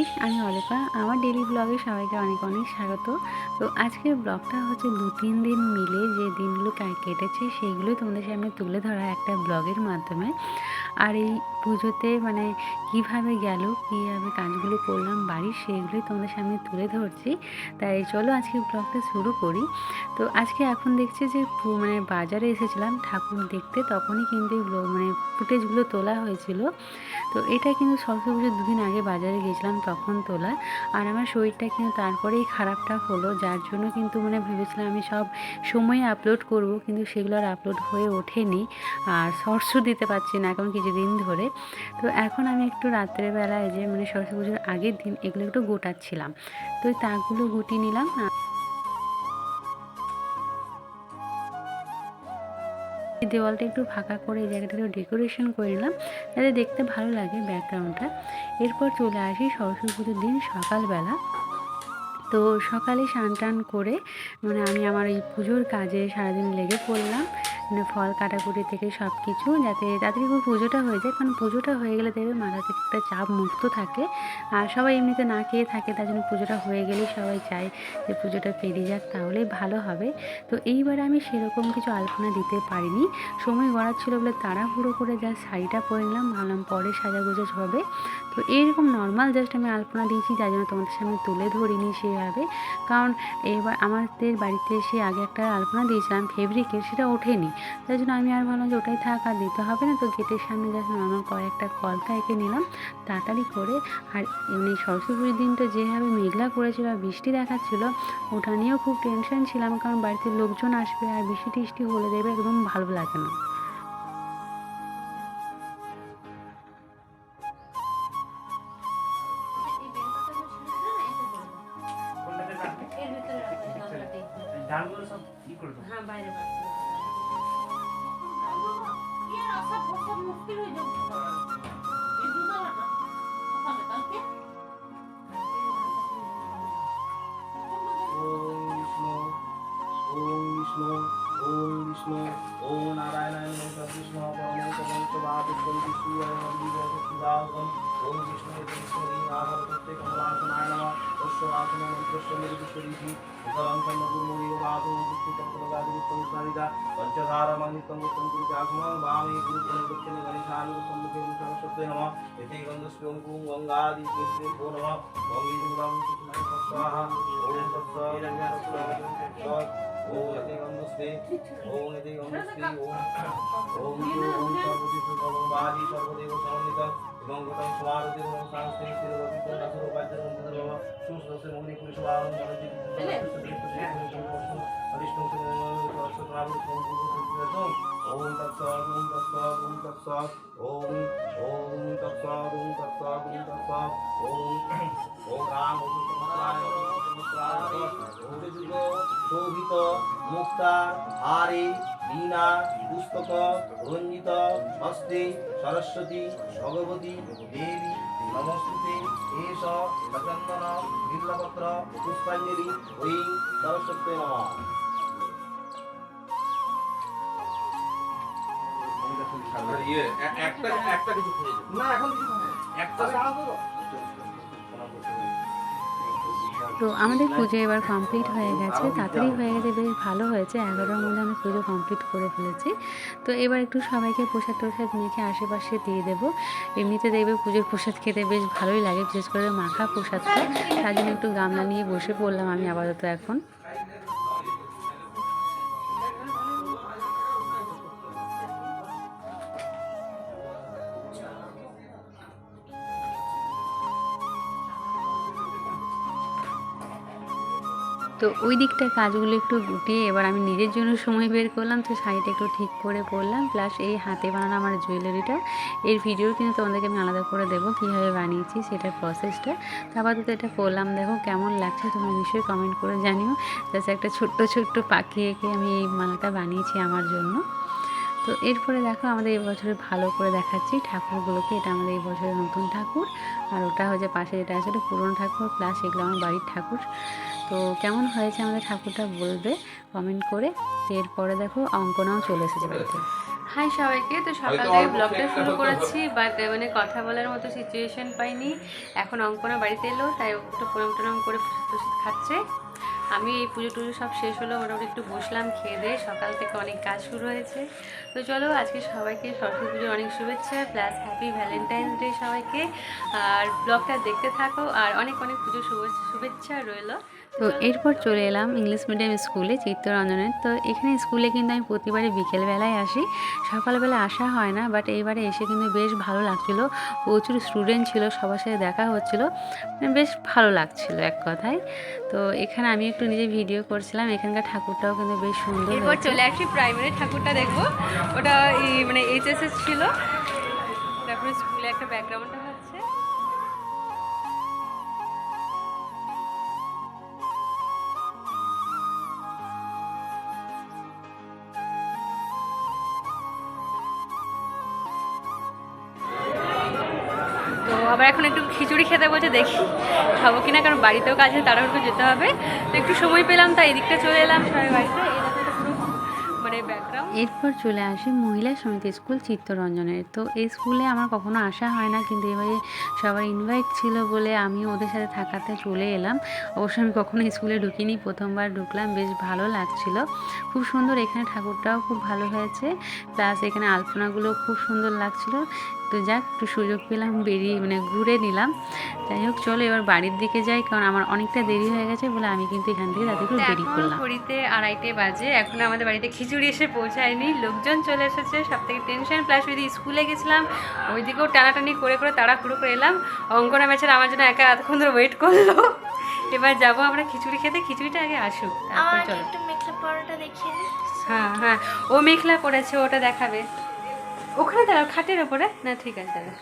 High আমি অলিপা। আমার daily ব্লগে সবাইকে অনেক অনেক স্বাগত। তো আজকের ব্লগটা হচ্ছে দু তিন দিন মিলে যে দিনগুলো কেটেছে সেইগুলোই তোমাদের সামনে তুলে ধরা একটা ব্লগের মাধ্যমে। আর এই পুজোতে মানে কীভাবে গেল কীভাবে কাজগুলো করলাম, বাড়ির সেইগুলোই তোমাদের সামনে তুলে ধরছি। তাই চলো আজকে ব্লগটা শুরু করি। তো আজকে এখন দেখছি যে মানে বাজারে এসেছিলাম ঠাকুর দেখতে, তখনই কিন্তু মানে ফুটেজগুলো তোলা হয়েছিল। তো এটা কিন্তু সরস্বতী পুজোর দুদিন আগে বাজারে গেছিলাম তখন তোলা। আর আমার শরীরটা কিন্তু তারপরেই খারাপটা হলো, যার জন্য কিন্তু মানে ভেবেছিলাম আমি সব সময়ে আপলোড করব, কিন্তু সেগুলো আর আপলোড হয়ে ওঠেনি। আর শর্টসও দিতে পারছি না এখন কিছুদিন ধরে। তো এখন আমি একটু রাত্রেবেলায় যে মানে সরস্বতী পুজোর আগের দিন এগুলো একটু গোটাচ্ছিলাম। তো ওই তাকগুলো গুটিয়ে নিলাম। দেওয়ালটা একটু ফাঁকা করে এই জায়গাটাকে ডেকোরেশন করে নিলাম, যাতে দেখতে ভালো লাগে ব্যাকগ্রাউন্ডটা। এরপর চলে আসি সরস্বতী পুজোর দিন সকালবেলা। তো সকালে স্নান টান করে মানে আমি আমার এই পুজোর কাজে সারাদিন লেগে পড়লাম। মানে ফল কাটাকুটি থেকে সব কিছু যাতে করে পুজোটা হয়ে যায়। কারণ পুজোটা হয়ে গেলে দেখবে মাথা থেকে একটা চাপ মুক্ত থাকে। আর সবাই এমনিতে না খেয়ে থাকে তার জন্য পুজোটা হয়ে গেলেই সবাই চায় যে পুজোটা পেরিয়ে যাক তাহলেই ভালো হবে। তো এইবারে আমি সেরকম কিছু আলপনা দিতে পারিনি। সময় গড়াচ্ছিল বলে তাড়াহুড়ো করে যা শাড়িটা পরে নিলাম, ভাবলাম পরে সাজাগুজো হবে। তো এইরকম নর্মাল জাস্ট আমি আলপনা দিয়েছি, যার জন্য তোমাদের সামনে তুলে ধরিনি সেভাবে। কারণ এবার আমাদের বাড়িতে এসে আগে একটা আলপনা দিয়েছিলাম ফেব্রিকের সেটা ওঠেনি। তাই জন্য আমি আর ভাবলাম যে ওটাই থাক আর দিতে হবে না। তো গেটের সামনে জাস্ট নর্মাল কয়েকটা কলকা এঁকে নিলাম তাড়াতাড়ি করে। আর এমনি সরস্বতী পুজোর দিনটা যেভাবে মেঘলা করেছিল আর বৃষ্টি দেখাচ্ছিল ওটা নিয়েও খুব টেনশন ছিলাম কারণ বাড়িতে লোকজন আসবে আর বৃষ্টি টিষ্টি হলে দেবে একদম ভালো লাগে না। ডালগুলো সব ই করে দেবো হ্যাঁ বাইরে বার মুশকিল হয়ে যাবে। পরমে পরমে সবাদিত্যং বিষ্ণুয়ায় নমঃ বিষ্ণুদাগম ওম বিষ্ণু বিষ্ণু আহার করতে কমলাসনায় নমঃ তস্য আসন মন্ত্রস্য নির্বিশ্বরীতি উদরং কন্নগুরমুনি রাধু বিষ্ণু চক্রগাদি বিষ্ণু সারিদা পঞ্চধার মানিতং গুপ্তং কুরুতে আগমং বামে গুরু দক্ষিণে গণেশানি সম্মুখে সরস্বতী নমঃ গন্ধস্বং কুং গঙ্গাদি কৃষ্ণে ভো নমঃ গঙ্গে দুর্গাং কৃষ্ণায় স্বাহা ওম তৎসৎ ওম গন্ধস্তে ওম মনি ওম ওম মুক্তার হারে বীণা পুস্তক রঞ্জিত হস্তে সরস্বতী ভগবতী দেবী নমস্তুতে এষ সচন্দন বিল্লপত্র পুষ্পাঞ্জলি ওই সরস্বতী নমঃ। একটা একটা কিছু না এখন কিছু একটা তো আমাদের পুজো এবার কমপ্লিট হয়ে গেছে, তাড়াতাড়ি হয়ে গেছে, বেশ ভালো হয়েছে, এগারোর মধ্যে আমি পুজো কমপ্লিট করে ফেলেছি। তো এবার একটু সবাইকে প্রসাদ টোসাদ মেখে আশেপাশে দিয়ে দেবো। এমনিতে দেখবে পুজোর প্রসাদ খেতে বেশ ভালোই লাগে, বিশেষ করে মাখা প্রসাদটা। তার জন্য একটু গামলা নিয়ে বসে পড়লাম আমি আপাতত এখন। তো ওই দিকটা কাজগুলো একটু গুটিয়ে এবার আমি নিজের জন্য সময় বের করলাম, তো শাড়িটা একটু ঠিক করে পরলাম। প্লাস এই হাতে বানানো আমার জুয়েলারিটা এর ভিডিও কিন্তু তোমাদেরকে আমি আলাদা করে দেবো কীভাবে বানিয়েছি সেটার প্রসেসটা তো এটা করলাম, দেখো কেমন লাগছে, তোমরা নিশ্চয়ই কমেন্ট করে জানিও। জাস্ট একটা ছোট্ট ছোট্ট পাখি এঁকে আমি এই মালাটা বানিয়েছি আমার জন্য। তো এরপরে দেখো আমাদের এই বছরে ভালো করে দেখাচ্ছি ঠাকুরগুলোকে। এটা আমাদের এই বছরের নতুন ঠাকুর। আর ওটা হচ্ছে পাশে যেটা আছে ওটা পুরনো ঠাকুর প্লাস এগুলো আমার বাড়ির ঠাকুর। তো কেমন হয়েছে আমাদের ঠাকুরটা বলবে কমেন্ট করে। তো এরপরে দেখো অঙ্কনাও চলে এসেছে বাড়িতে। হাই সবাইকে তো সকাল থেকে ব্লগটা শুরু করেছি বাট মানে কথা বলার মতো সিচুয়েশন পাইনি। এখন অঙ্কনা বাড়িতে এলো তাই একটু প্রণাম টনাম করে খাচ্ছে। আমি এই পুজো টুজো সব শেষ হলো মোটামুটি একটু বসলাম খেয়ে দিয়ে সকাল থেকে অনেক কাজ শুরু হয়েছে। তো চলো আজকে সবাইকে সরস্বতী পুজোর অনেক শুভেচ্ছা প্লাস হ্যাপি ভ্যালেন্টাইন্স ডে সবাইকে। আর ব্লগটা দেখতে থাকো আর অনেক অনেক পুজোর শুভেচ্ছা শুভেচ্ছা রইল। তো এরপর চলে এলাম ইংলিশ মিডিয়াম স্কুলে চিত্তরঞ্জনের তো এখানে স্কুলে কিন্তু আমি প্রতিবারই বিকেলবেলায় আসি। সকালবেলা আসা হয় না বাট এইবারে এসে কিন্তু বেশ ভালো লাগছিল। প্রচুর স্টুডেন্ট ছিল সবার সাথে দেখা হচ্ছিল। মানে বেশ ভালো লাগছিল এক কথায়। তো এখানে আমি একটু নিজে ভিডিও করছিলাম এখানকার ঠাকুরটাও কিন্তু বেশ সুন্দর এরপর চলে আসি প্রাইমারি ঠাকুরটা দেখব। ওটা মানে এইচএসএস ছিল। তারপরে স্কুলে একটা ব্যাকগ্রাউন্ডটা আবার এখন একটু খিচুড়ি খেতে বলছে, দেখি খাব কিনা, কারণ বাড়িতেও কাজে তাড়াহুড়ো করে যেতে হবে। তো একটু সময় পেলাম, তাই এদিকটা চলে এলাম সবাই বাড়িতে। মানে এরপর চলে আসি মহিলা সমিতি স্কুল চিত্তরঞ্জনের তো এই স্কুলে আমার কখনো আসা হয় না, কিন্তু এবারে সবার ইনভাইট ছিল বলে আমি ওদের সাথে থাকাতে চলে এলাম। অবশ্য আমি কখনো স্কুলে ঢুকিনি, প্রথমবার ঢুকলাম, বেশ ভালো লাগছিল। খুব সুন্দর, এখানে ঠাকুরটাও খুব ভালো হয়েছে। প্লাস এখানে আলপনাগুলো খুব সুন্দর লাগছিল। তো যাক একটু সুযোগ পেলাম বেরিয়ে মানে ঘুরে নিলাম। যাই হোক চলো এবার বাড়ির দিকে যাই কারণ আমার অনেকটা দেরি হয়ে গেছে বলে আমি কিন্তু এখান থেকে তাদের একটু দেরি করলাম ঘড়িতে আড়াইটে বাজে এখন আমাদের বাড়িতে খিচুড়ি এসে পৌঁছায়নি লোকজন চলে এসেছে সব থেকে টেনশন প্লাস ওই স্কুলে গেছিলাম ওইদিকেও টানাটানি করে করে তারা তাড়াহুড়ো করে এলাম অঙ্কনা ম্যাচের আমার জন্য একা এতক্ষণ ধরে ওয়েট করল। এবার যাব আমরা খিচুড়ি খেতে খিচুড়িটা আগে আসুক তারপর চলো। একটু মেখলা পরোটা দেখিয়ে দিন হ্যাঁ হ্যাঁ ও মেঘলা পড়েছে ওটা দেখাবে। ওখানে দাঁড়াও খাটের ওপরে? না ঠিক আছে। দাঁড়া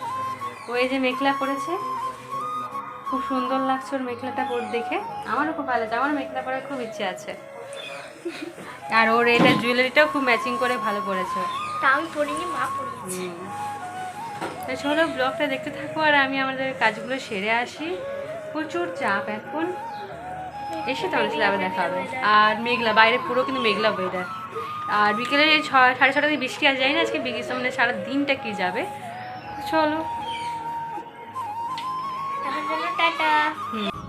ও এই যে মেঘলা পড়েছে খুব সুন্দর লাগছে ওর মেঘলাটা পর দেখে। আমারও খুব ভালো লাগছে আমার মেঘলা পরার খুব ইচ্ছে আছে। আর ওর এটা জুয়েলারিটাও খুব ম্যাচিং করে ভালো পড়েছে তা আমি পড়িনি মা পড়িয়েছে তা চলো ব্লগটা দেখতে থাকো আর আমি আমাদের কাজগুলো সেরে আসি। প্রচুর চাপ এখন। এসে তাহলে সাথে আবার দেখা হবে। আর মেঘলা বাইরে পুরো কিন্তু মেঘলা ওয়েদার আর বিকেলে এই ছ সাড়ে ছটা দিয়ে বৃষ্টি আর যায় না আজকে বিকেল সামনে সারা দিনটা কি যাবে। চলো। টাটা। বেশ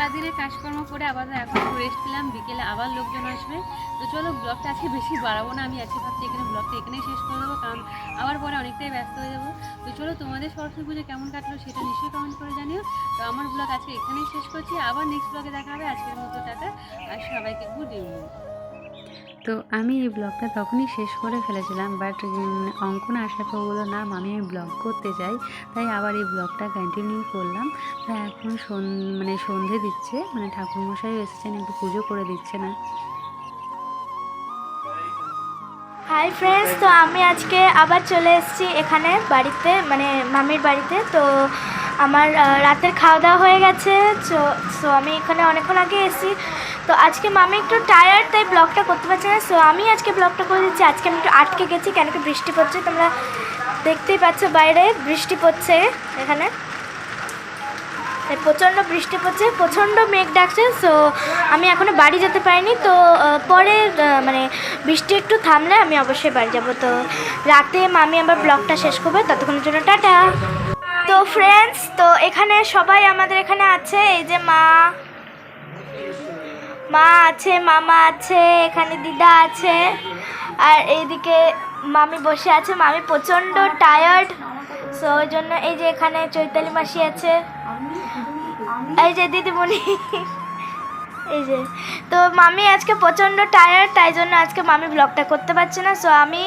সারাদিনের কাজকর্ম করে আবার এখন রেস্ট পেলাম বিকেলে আবার লোকজন আসবে। তো চলো ব্লগটা আজকে বেশি বাড়াবো না, আমি আজকে ভাবছি এখানে ব্লগটা এখানেই শেষ করে দেবো, কারণ আবার পরে অনেকটাই ব্যস্ত হয়ে যাব। তো চলো তোমাদের সরস্বতী পুজো কেমন কাটলো সেটা নিশ্চয়ই কমেন্ট করে জানিও। তো আমার ব্লগ আজকে এখানেই শেষ করছি, আবার নেক্সট ব্লগে দেখা হবে। আজকের মতো টাকা আর সবাইকে গুড ইভিনিং তো আমি এই ব্লগটা তখনই শেষ করে ফেলেছিলাম বাট অঙ্কন আসার পর বলল, না আমি ব্লগ করতে চাই তাই আবার এই ব্লগটা কন্টিনিউ করলাম। তো এখন মানে সন্ধে দিচ্ছে মানে ঠাকুরমশাই এসেছেন, একটু পুজো করে দিচ্ছে না। হাই ফ্রেন্ডস তো আমি আজকে আবার চলে এসেছি এখানে বাড়িতে মানে মামির বাড়িতে। তো আমার রাতের খাওয়া দাওয়া হয়ে গেছে, তো সো আমি এখানে অনেকক্ষণ আগে এসেছি। তো আজকে মামি একটু টায়ার্ড তাই ব্লগটা করতে পারছি না। সো আমি আজকে ব্লগটা করে দিচ্ছি। আজকে আমি একটু আটকে গেছি, কেন কি বৃষ্টি পড়ছে, তোমরা দেখতেই পাচ্ছ বাইরে বৃষ্টি পড়ছে এখানে। প্রচণ্ড বৃষ্টি পড়ছে, প্রচণ্ড মেঘ ডাকছে। সো আমি এখনও বাড়ি যেতে পারিনি। তো পরে মানে বৃষ্টি একটু থামলে আমি অবশ্যই বাড়ি যাব। তো, রাতে মামি আবার ব্লগটা শেষ করবে। ততক্ষণের জন্য টাটা। তো ফ্রেন্ডস তো, এখানে সবাই আমাদের এখানে আছে। এই যে মা মা আছে, মামা আছে, এখানে দিদা আছে। আর এইদিকে মামি বসে আছে। মামি প্রচণ্ড টায়ার্ড সো ওই জন্য এই যে এখানে চৈতালি মাসি আছে। এই যে দিদিমণি। এই যে। তো মামি আজকে প্রচণ্ড টায়ার্ড তাই জন্য আজকে মামি ব্লগটা করতে পারছে না। সো আমি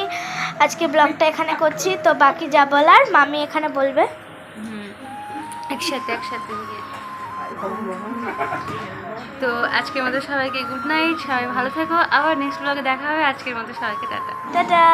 আজকে ব্লগটা এখানে করছি। তো বাকি যা বলার, মামি এখানে বলবে। একসাথে একসাথে। তো আজকের মতো সবাইকে গুড নাইট সবাই ভালো থাকো, আবার নেক্সট ব্লগে দেখা হবে, আজকের মতো সবাইকে টাটা। টাটা।